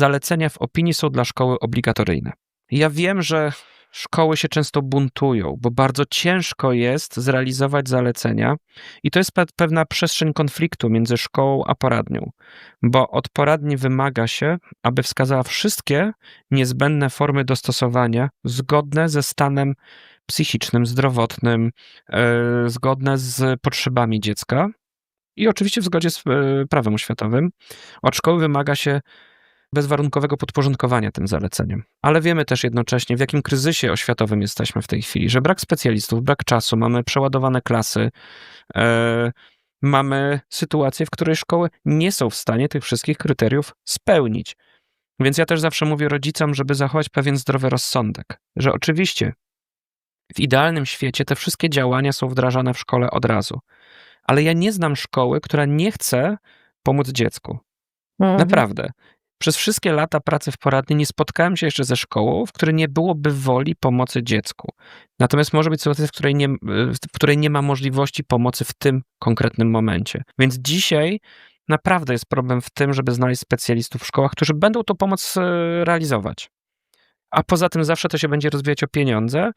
zalecenia w opinii są dla szkoły obligatoryjne. Ja wiem, że szkoły się często buntują, bo bardzo ciężko jest zrealizować zalecenia i to jest pe- pewna przestrzeń konfliktu między szkołą a poradnią, bo od poradni wymaga się, aby wskazała wszystkie niezbędne formy dostosowania zgodne ze stanem psychicznym, zdrowotnym, e, zgodne z potrzebami dziecka i oczywiście w zgodzie z e, prawem oświatowym. Od szkoły wymaga się bezwarunkowego podporządkowania tym zaleceniom. Ale wiemy też jednocześnie, w jakim kryzysie oświatowym jesteśmy w tej chwili, że brak specjalistów, brak czasu, mamy przeładowane klasy, e, mamy sytuację, w której szkoły nie są w stanie tych wszystkich kryteriów spełnić. Więc ja też zawsze mówię rodzicom, żeby zachować pewien zdrowy rozsądek, że oczywiście w idealnym świecie te wszystkie działania są wdrażane w szkole od razu. Ale ja nie znam szkoły, która nie chce pomóc dziecku. Mhm. Naprawdę. Przez wszystkie lata pracy w poradni nie spotkałem się jeszcze ze szkołą, w której nie byłoby woli pomocy dziecku. Natomiast może być sytuacja, w której nie, w której nie ma możliwości pomocy w tym konkretnym momencie. Więc dzisiaj naprawdę jest problem w tym, żeby znaleźć specjalistów w szkołach, którzy będą tą pomoc e, realizować. A poza tym zawsze to się będzie rozwijać o pieniądze,